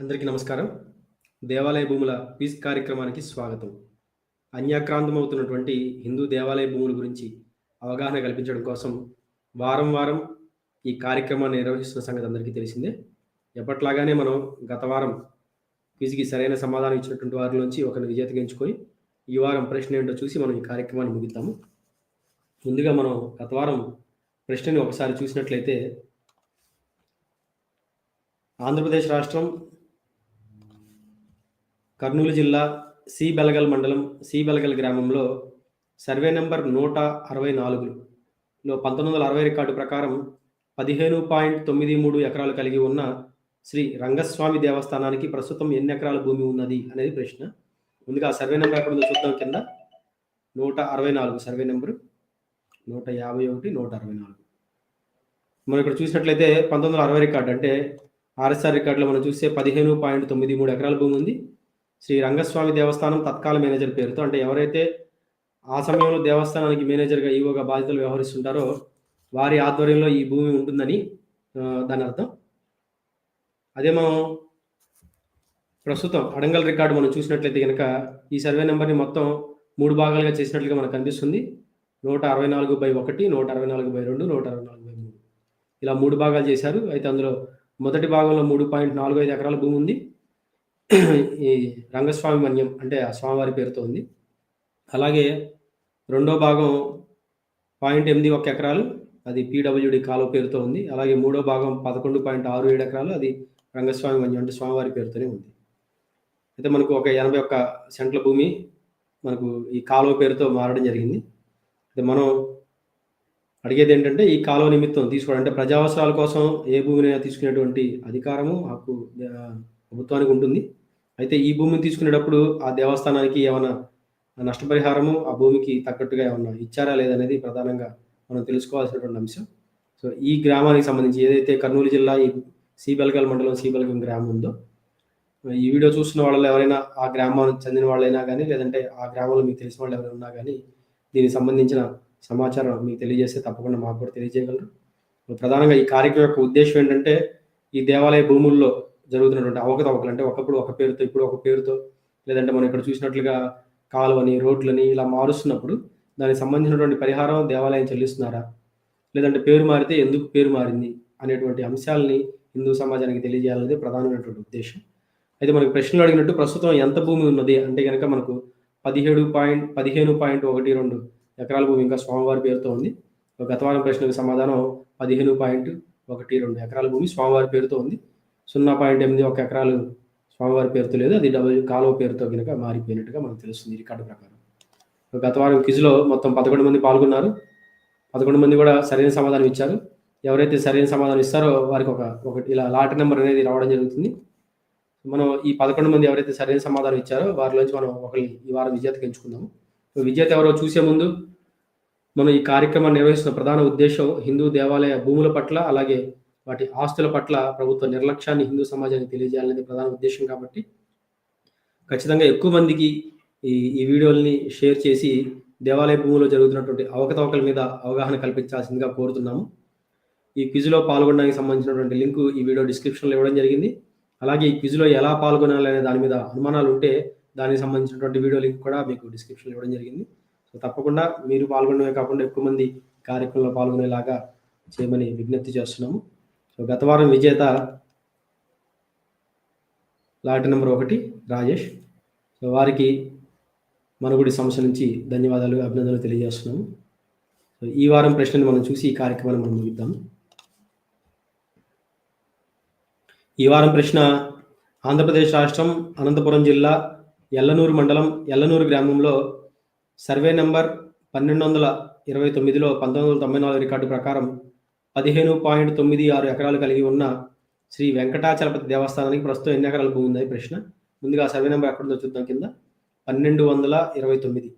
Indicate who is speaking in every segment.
Speaker 1: అందరికీ నమస్కారం. దేవాలయ భూముల క్విజ్ కార్యక్రమానికి స్వాగతం. అన్యాక్రాంతమవుతున్నటువంటి హిందూ దేవాలయ భూముల గురించి అవగాహన కల్పించడం కోసం వారం వారం ఈ కార్యక్రమాన్ని నిర్వహిస్తున్న సంగతి అందరికీ తెలిసిందే. ఎప్పట్లాగానే మనం గత వారం క్విజ్కి సరైన సమాధానం ఇచ్చినటువంటి వారిలోంచి ఒకరిని విజేతగా ఎంచుకొని ఈ వారం ప్రశ్న ఏంటో చూసి మనం ఈ కార్యక్రమాన్ని ముగిద్దాము. ముందుగా మనం గత వారం ప్రశ్నని ఒకసారి చూసినట్లయితే ఆంధ్రప్రదేశ్ రాష్ట్రం కర్నూలు జిల్లా సి బెలగల్ మండలం సి బెలగల్ గ్రామంలో సర్వే నెంబర్ నూట అరవై నాలుగులో పంతొమ్మిది వందల అరవై రికార్డు ప్రకారం పదిహేను పాయింట్ తొమ్మిది మూడు ఎకరాలు కలిగి ఉన్న శ్రీ రంగస్వామి దేవస్థానానికి ప్రస్తుతం ఎన్ని ఎకరాల భూమి ఉన్నది అనేది ప్రశ్న. ముందుగా సర్వే నెంబర్ ఎక్కడ ఉందో చూద్దాం కింద. నూట అరవై నాలుగు సర్వే నెంబరు. నూట యాభై ఒకటి నూట అరవై నాలుగు. మనం ఇక్కడ చూసినట్లయితే పంతొమ్మిది వందల అరవై రికార్డు అంటే ఆర్ఎస్ఆర్ రికార్డులో మనం చూస్తే పదిహేను పాయింట్ తొమ్మిది మూడు ఎకరాల భూమి ఉంది. శ్రీ రంగస్వామి దేవస్థానం తత్కాల మేనేజర్ పేరుతో అంటే ఎవరైతే ఆ సమయంలో దేవస్థానానికి మేనేజర్గా ఈవోగా బాధ్యతలు వ్యవహరిస్తుంటారో వారి ఆధ్వర్యంలో ఈ భూమి ఉంటుందని దాని అర్థం. అదే మనం ప్రస్తుతం అడంగల్ రికార్డు మనం చూసినట్లయితే కనుక ఈ సర్వే నెంబర్ని మొత్తం మూడు భాగాలుగా చేసినట్లుగా మనకు కనిపిస్తుంది. నూట అరవై నాలుగు బై ఒకటి నూట అరవై నాలుగు బై రెండు నూట అరవై నాలుగు బై మూడు. ఇలా మూడు భాగాలు చేశారు. అయితే అందులో మొదటి భాగంలో మూడు పాయింట్ నాలుగు ఐదు ఎకరాల భూమి ఉంది. ఈ రంగస్వామి మన్యం అంటే ఆ స్వామివారి పేరుతో ఉంది. అలాగే రెండో భాగం పాయింట్ ఎనిమిది ఒక ఎకరాలు అది పీడబ్ల్యూడి కాలువ పేరుతో ఉంది. అలాగే మూడో భాగం పదకొండు పాయింట్ ఆరు ఏడు ఎకరాలు అది రంగస్వామి మన్యం అంటే స్వామివారి పేరుతోనే ఉంది. అయితే మనకు ఒక ఎనభై ఒక్క సెంట్ల భూమి మనకు ఈ కాలువ పేరుతో మారడం జరిగింది. అయితే మనం అడిగేది ఏంటంటే ఈ కాలువ నిమిత్తం తీసుకోవడం అంటే ప్రజావసరాల కోసం ఏ భూమినైనా తీసుకునేటువంటి అధికారము హక్కు ఆ, ప్రభుత్వానికి ఉంటుంది. అయితే ఈ భూమిని తీసుకునేటప్పుడు ఆ దేవస్థానానికి ఏమైనా నష్టపరిహారము ఆ భూమికి తగ్గట్టుగా ఏమన్నా ఇచ్చారా లేదనేది ప్రధానంగా మనం తెలుసుకోవాల్సినటువంటి అంశం. సో ఈ గ్రామానికి సంబంధించి ఏదైతే కర్నూలు జిల్లా ఈ సీబెల్గల్ మండలం సీబెల్గం గ్రామం ఉందో ఈ వీడియో చూస్తున్న వాళ్ళు ఎవరైనా ఆ గ్రామానికి చెందిన వాళ్ళైనా కానీ లేదంటే ఆ గ్రామంలో మీకు తెలిసిన వాళ్ళు ఎవరైనా ఉన్నా కానీ దీనికి సంబంధించిన సమాచారం మీకు తెలియజేస్తే తప్పకుండా మాకు కూడా తెలియజేయగలరు. ప్రధానంగా ఈ కార్యక్రమం యొక్క ఉద్దేశం ఏంటంటే ఈ దేవాలయ భూముల్లో జరుగుతున్నటువంటి అవకతవకలు అంటే ఒకప్పుడు ఒక పేరుతో ఇప్పుడు ఒక పేరుతో లేదంటే మనం ఇక్కడ చూసినట్లుగా కాలువని రోడ్లని ఇలా మారుస్తున్నప్పుడు దానికి సంబంధించినటువంటి పరిహారం దేవాలయం చెల్లిస్తున్నారా? లేదంటే పేరు మారితే ఎందుకు పేరు మారింది అనేటువంటి అంశాలని హిందూ సమాజానికి తెలియజేయాలనేది ప్రధానమైనటువంటి ఉద్దేశం. అయితే మనకు ప్రశ్నలు అడిగినట్టు ప్రస్తుతం ఎంత భూమి ఉన్నది అంటే కనుక మనకు పదిహేడు పాయింట్ పదిహేను పాయింట్ ఒకటి రెండు ఎకరాల భూమి ఇంకా స్వామివారి పేరుతో ఉంది. గతవారం ప్రశ్నకు సమాధానం పదిహేను పాయింట్ ఒకటి రెండు ఎకరాల భూమి స్వామివారి పేరుతో ఉంది. సున్నా పాయింట్ ఎనిమిది ఒక ఎకరాలు స్వామివారి పేరుతో లేదు. అది డబ్ల్యూ కాలువ పేరుతో కనుక మారిపోయినట్టుగా మనకు తెలుస్తుంది రికార్డు ప్రకారం. గత వారం క్విజ్లో మొత్తం పదకొండు మంది పాల్గొన్నారు. పదకొండు మంది కూడా సరైన సమాధానం ఇచ్చారు. ఎవరైతే సరైన సమాధానం ఇస్తారో వారికి ఒక ఒకటి ఇలా లాటరీ నెంబర్ అనేది రావడం జరుగుతుంది. మనం ఈ పదకొండు మంది ఎవరైతే సరైన సమాధానం ఇచ్చారో వారిలోంచి మనం ఒకరి ఈ వారం విజేతకి ఎంచుకుందాము విజేత ఎవరో చూసే ముందు మనం ఈ కార్యక్రమాన్ని నిర్వహిస్తున్న ప్రధాన ఉద్దేశం హిందూ దేవాలయ భూముల పట్ల అలాగే వాటి ఆస్తుల పట్ల ప్రభుత్వ నిర్లక్ష్యాన్ని హిందూ సమాజానికి తెలియజేయాలనేది ప్రధాన ఉద్దేశం కాబట్టి ఖచ్చితంగా ఎక్కువ మందికి ఈ ఈ వీడియోల్ని షేర్ చేసి దేవాలయ భూములో జరుగుతున్నటువంటి అవకతవకల మీద అవగాహన కల్పించాల్సిందిగా కోరుతున్నాము. ఈ క్విజ్లో పాల్గొనడానికి సంబంధించినటువంటి లింక్ ఈ వీడియో డిస్క్రిప్షన్లో ఇవ్వడం జరిగింది. అలాగే ఈ క్విజ్లో ఎలా పాల్గొనాలి అనే దాని మీద అనుమానాలు ఉంటే దానికి సంబంధించినటువంటి వీడియో లింక్ కూడా మీకు డిస్క్రిప్షన్లో ఇవ్వడం జరిగింది. సో తప్పకుండా మీరు పాల్గొనడమే కాకుండా ఎక్కువ మంది కార్యక్రమంలో పాల్గొనేలాగా చేయమని విజ్ఞప్తి చేస్తున్నాము. గత వారం విజేత లాట్ నెంబర్ ఒకటి రాజేష్. సో వారికి మనగుడి సంస్థ నుంచి ధన్యవాదాలు అభినందనలు తెలియజేస్తున్నాము. సో ఈ వారం ప్రశ్నను మనం చూసి ఈ కార్యక్రమాన్ని మనం ముగిద్దాం. ఈ వారం ప్రశ్న ఆంధ్రప్రదేశ్ రాష్ట్రం అనంతపురం జిల్లా ఎల్లనూరు మండలం ఎల్లనూరు గ్రామంలో సర్వే నెంబర్ పన్నెండు వందల ఇరవై తొమ్మిదిలో పంతొమ్మిది వందల తొంభై నాలుగు రికార్డు ప్రకారం పదిహేను పాయింట్ తొమ్మిది ఆరు ఎకరాలు కలిగి ఉన్న శ్రీ వెంకటాచలపతి దేవస్థానానికి ప్రస్తుతం ఎన్ని ఎకరాలు భూమి ఉందని ప్రశ్న. ముందుగా సర్వే నెంబర్ ఎక్కడుందో చూద్దాం కింద. పన్నెండు వందల ఇరవై తొమ్మిది.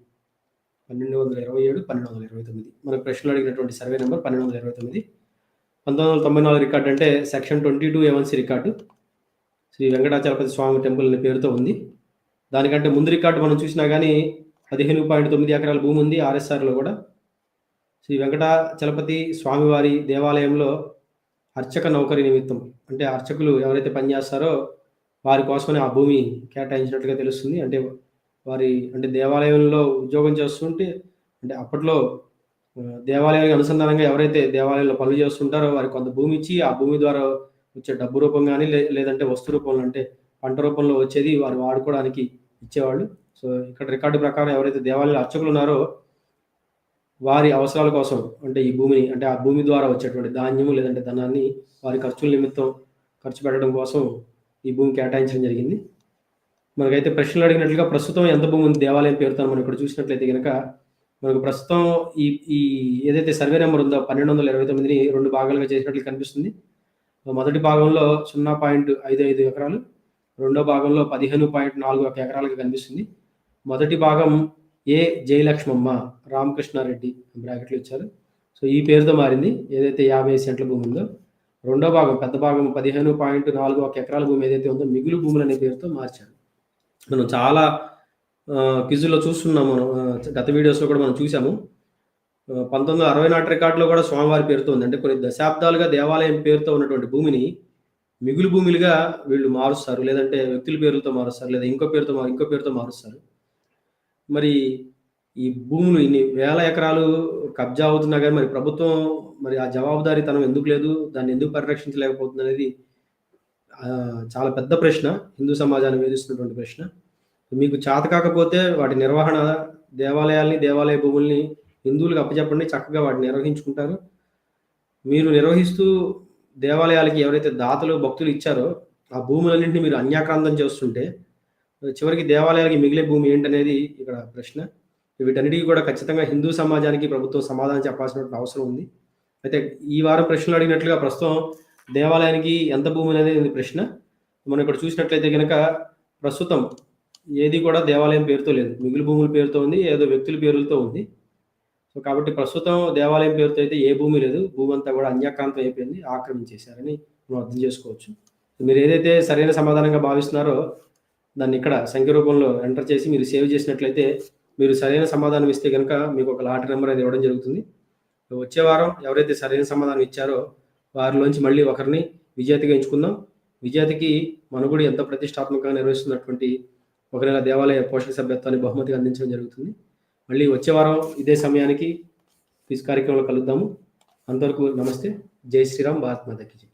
Speaker 1: పన్నెండు వందల ఇరవై ఏడు పన్నెండు వందల ఇరవై తొమ్మిది. మనకు ప్రశ్నలు అడిగినటువంటి సర్వే నెంబర్ పన్నెండు వందల ఇరవై తొమ్మిది. పంతొమ్మిది వందల తొంభై నాలుగు రికార్డు అంటే section twenty two A1C record. Shri Venkatachalapathi స్వామి టెంపుల్ అనే పేరుతో ఉంది. దానికంటే ముందు రికార్డు మనం చూసినా కానీ పదిహేను పాయింట్ తొమ్మిది ఎకరాల భూమి ఉంది. ఆర్ఎస్ఆర్లో కూడా శ్రీ వెంకటాచలపతి స్వామివారి దేవాలయంలో అర్చక నౌకరి నిమిత్తం అంటే అర్చకులు ఎవరైతే పనిచేస్తారో వారి కోసమని ఆ భూమి కేటాయించినట్లుగా తెలుస్తుంది. అంటే వారి అంటే దేవాలయంలో ఉద్యోగం చేస్తుంటే అంటే అప్పట్లో దేవాలయానికి అనుసంధానంగా ఎవరైతే దేవాలయంలో పనులు చేస్తుంటారో వారికి కొంత భూమి ఇచ్చి ఆ భూమి ద్వారా వచ్చే డబ్బు రూపం కానీ లేదంటే వస్తు రూపంలో అంటే పంట రూపంలో వచ్చేది వారు వాడుకోవడానికి ఇచ్చేవాళ్ళు. సో ఇక్కడ రికార్డు ప్రకారం ఎవరైతే దేవాలయంలో అర్చకులు ఉన్నారో వారి అవసరాల కోసం అంటే ఈ భూమిని అంటే ఆ భూమి ద్వారా వచ్చేటువంటి ధాన్యము లేదంటే ధనాన్ని వారి ఖర్చుల నిమిత్తం ఖర్చు పెట్టడం కోసం ఈ భూమి కేటాయించడం జరిగింది. మనకైతే ప్రశ్నలు అడిగినట్లుగా ప్రస్తుతం ఎంత భూమి ఉంది దేవాలయం పేరుతో మనం ఇక్కడ చూసినట్లయితే కనుక మనకు ప్రస్తుతం ఈ ఈ ఏదైతే సర్వే నెంబర్ ఉందో పన్నెండు వందల ఇరవై తొమ్మిదిని రెండు భాగాలుగా చేసినట్లు కనిపిస్తుంది. మొదటి భాగంలో సున్నా పాయింట్ ఐదు ఐదు ఎకరాలు రెండో భాగంలో పదిహేను పాయింట్ నాలుగు ఒక ఎకరాలుగా కనిపిస్తుంది. మొదటి భాగం ఏ జయలక్ష్మమ్మ రామకృష్ణారెడ్డి బ్రాకెట్లు ఇచ్చారు. సో ఈ పేరుతో మారింది. ఏదైతే యాభై సెంట్ల భూమి ఉందో రెండో భాగం పెద్ద భాగం పదిహేను పాయింట్ నాలుగు ఒక ఎకరాల భూమి ఏదైతే ఉందో మిగులు భూములు అనే పేరుతో మార్చారు. మనం చాలా క్విజుల్లో చూస్తున్నాం మనం గత వీడియోస్లో కూడా మనం చూసాము పంతొమ్మిది వందల అరవై నాటి రికార్డులో కూడా స్వామివారి పేరుతో ఉంది. అంటే కొన్ని దశాబ్దాలుగా దేవాలయం పేరుతో ఉన్నటువంటి భూమిని మిగులు భూములుగా వీళ్ళు మారుస్తారు. లేదంటే వ్యక్తుల పేర్లతో మారుస్తారు. లేదా ఇంకో పేరుతో మారు- ఇంకో పేరుతో మారుస్తారు. మరి ఈ భూములు ఇన్ని వేల ఎకరాలు కబ్జా అవుతున్నా కానీ మరి ప్రభుత్వం మరి ఆ జవాబుదారీతనం ఎందుకు లేదు? దాన్ని ఎందుకు పరిరక్షించలేకపోతుంది అనేది చాలా పెద్ద ప్రశ్న. హిందూ సమాజాన్ని వేధిస్తున్నటువంటి ప్రశ్న. మీకు చేత కాకపోతే వాటి నిర్వహణ దేవాలయాల్ని దేవాలయ భూముల్ని హిందువులకు అప్పచెప్పండి చక్కగా వాటిని నిర్వహించుకుంటారు. మీరు నిర్వహిస్తూ దేవాలయాలకి ఎవరైతే దాతలు భక్తులు ఇచ్చారో ఆ భూములన్నింటినీ మీరు అన్యాక్రాంతం చేస్తుంటే చివరికి దేవాలయాలకి మిగిలే భూమి ఏంటనేది ఇక్కడ ప్రశ్న. వీటన్నిటికీ కూడా ఖచ్చితంగా హిందూ సమాజానికి ప్రభుత్వం సమాధానం చెప్పాల్సిన అవసరం ఉంది. అయితే ఈ వారం ప్రశ్నలు అడిగినట్లుగా ప్రస్తుతం దేవాలయానికి ఎంత భూమి అనేది ప్రశ్న. మనం ఇక్కడ చూసినట్లయితే కనుక ప్రస్తుతం ఏది కూడా దేవాలయం పేరుతో లేదు. మిగులు భూముల పేరుతో ఉంది ఏదో వ్యక్తుల పేరులతో ఉంది. సో కాబట్టి ప్రస్తుతం దేవాలయం పేరుతో అయితే ఏ భూమి లేదు. భూమి అంతా కూడా అన్యాక్రాంతం అయిపోయింది ఆక్రమించేశారని మనం అర్థం చేసుకోవచ్చు. మీరు ఏదైతే సరైన సమాధానంగా భావిస్తున్నారో దాన్ని ఇక్కడ సంఖ్య రూపంలో ఎంటర్ చేసి మీరు సేవ్ చేసినట్లయితే మీరు సరైన సమాధానం ఇస్తే కనుక మీకు ఒక లాటరీ నెంబర్ అనేది ఇవ్వడం జరుగుతుంది. వచ్చే వారం ఎవరైతే సరైన సమాధానం ఇచ్చారో వారిలోంచి మళ్ళీ ఒకరిని విజేతగా ఎంచుకుందాం. విజేతకి మన ఎంత ప్రతిష్టాత్మకంగా నిర్వహిస్తున్నటువంటి ఒక నెల దేవాలయ పోషక సభ్యత్వాన్ని బహుమతిగా అందించడం జరుగుతుంది. మళ్ళీ వచ్చే వారం ఇదే సమయానికి క్విజ్ కార్యక్రమంలో కలుద్దాము. అంతవరకు నమస్తే. జై శ్రీరామ్. భారత్ మాతకి